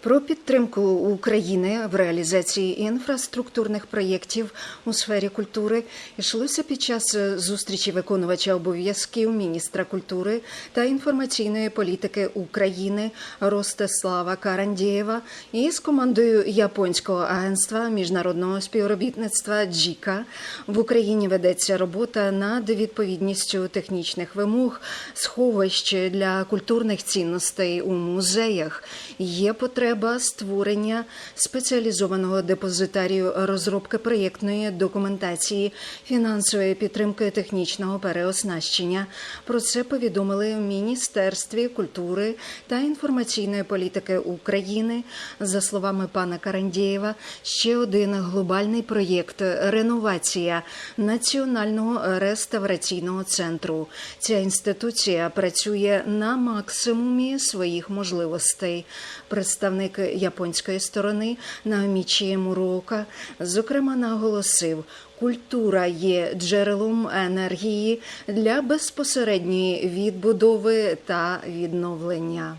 Про підтримку України в реалізації інфраструктурних проєктів у сфері культури йшлося під час зустрічі виконувача обов'язків міністра культури та інформаційної політики України Ростислава Карандєєва із командою японського агентства міжнародного співробітництва Джіка. В Україні ведеться робота над відповідністю технічних вимог сховищ для культурних цінностей у музеях. Є потреба створення спеціалізованого депозитарію розробки проєктної документації, фінансової підтримки технічного переоснащення. Про це повідомили в Міністерстві культури та інформаційної політики України. За словами пана Карандєєва, ще один глобальний проєкт реновація Національного реставраційного центру. Ця інституція працює на максимумі своїх можливостей. Представник японської сторони Наомічі Мурока зокрема наголосив. Культура є джерелом енергії для безпосередньої відбудови та відновлення.